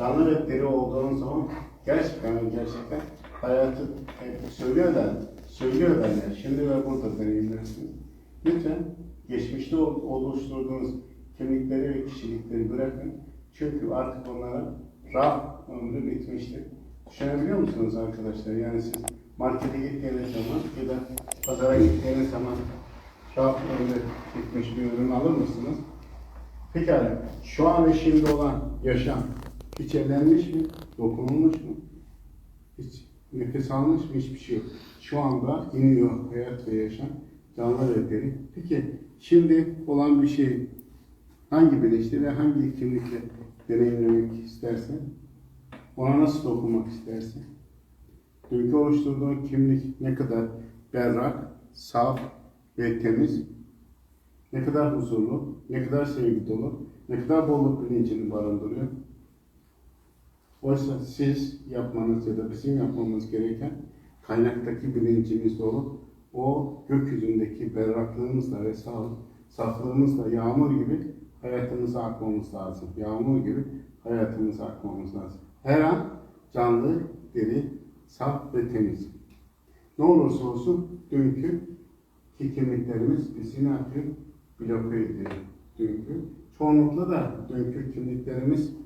canlı diri olduğun zaman gerçekten gerçekten hayatı e, söylüyorlar, söylüyorlar ya. Şimdi ve burada deneyimlersiniz. Lütfen geçmişte ol- oluşturduğunuz kimlikleri ve kişilikleri bırakın. Çünkü artık onlara raf ömrü bitmiştir. Düşünebiliyor musunuz arkadaşlar? Yani siz markete gittiğiniz zaman ya da pazara gittiğiniz zaman raf ömrü bitmiş bir ürün alır mısınız? Pekala, şu an ve şimdi olan yaşam hiç evlenmiş mi? Dokunulmuş mu? Hiç nefes almış mı? Hiçbir şey yok. Şu anda iniyor hayat ve yaşam, canlı ve deri. Peki, şimdi olan bir şey hangi bilinçle ve hangi kimlikle deneyimlemek istersen, ona nasıl dokunmak istersin? Dünkü oluşturduğun kimlik ne kadar berrak, saf ve temiz, ne kadar huzurlu, ne kadar sevgi dolu, ne kadar bolluk bilincini barındırıyor. Oysa siz yapmanız ya da bizim yapmamız gereken kaynaktaki bilincimizde olup o gökyüzündeki berraklığımızla ve saf, saflığımızla yağmur gibi hayatımıza akmamız lazım. Yağmur gibi hayatımıza akmamız lazım. Her an canlı, diri, saf ve temiz. Ne olursa olsun dünkü ki kimliklerimiz bizi ne yapıyor? Bloke ediyor dünkü. Çoğunlukla da dünkü kimliklerimiz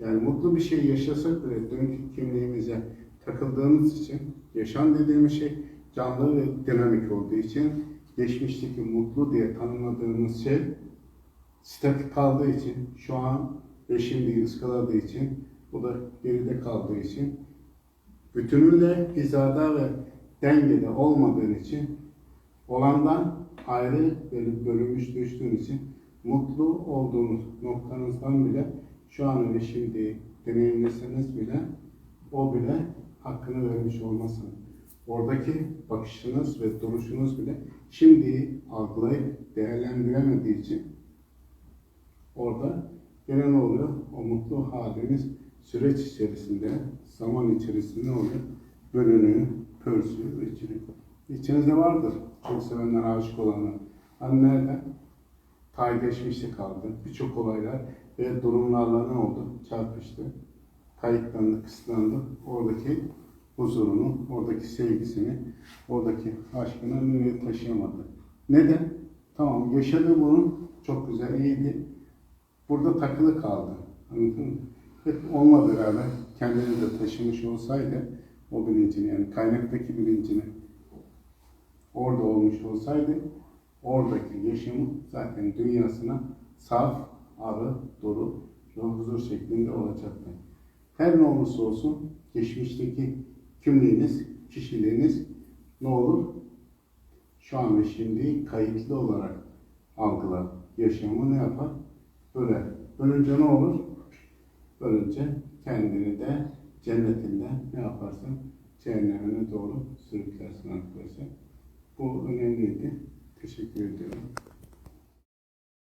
yani mutlu bir şey yaşasak bile dünkü kimliğimize takıldığımız için yaşam dediğimiz şey canlı ve dinamik olduğu için geçmişteki mutlu diye tanımladığımız şey statik kaldığı için şu an ve şimdi ıskaladığı için bu da geride kaldığı için bütünüyle hizada ve dengede olmadığın için olandan ayrı bölünmüş düştüğün için mutlu olduğunuz noktanızdan bile şu an ve şimdi deneyimleseniz bile o bile hakkını vermiş olmasın. Oradaki bakışınız ve duruşunuz bile şimdi algılayıp değerlendiremediği için orada gene ne oluyor? O mutlu haliniz süreç içerisinde, zaman içerisinde oluyor? Bölünüyor, pörsüyor, içine. İçinizde vardır çok sevenler, aşık olanlar. Hani geçmişte kaldı. Birçok olaylar ve durumlarla ne oldu? Çarpıştı. Kayıtlandı, kısıtlandı. Oradaki huzurunu, oradaki sevgisini, oradaki aşkını nereye taşıyamadı. Neden? Tamam yaşadı bunu, çok güzel, iyiydi. Burada takılı kaldı. Anladın mı? Hep onunla beraber kendini de taşımış olsaydı o bilincini yani kaynaktaki bilincini orada olmuş olsaydı oradaki yaşamı zaten dünyasına saf, arı, dolu ve huzur şeklinde olacaktı. Her ne olursa olsun geçmişteki kimliğiniz, kişiliğiniz ne olur? Şu an ve şimdi kayıtlı olarak algılar. Yaşamı ne yapar? Öler. Ölünce ne olur? Ölünce kendini de cennetinden ne yaparsın? Cehennemine doğru sürüklersin arkadaşlar. Bu önemliydi. Teşekkür ediyorum.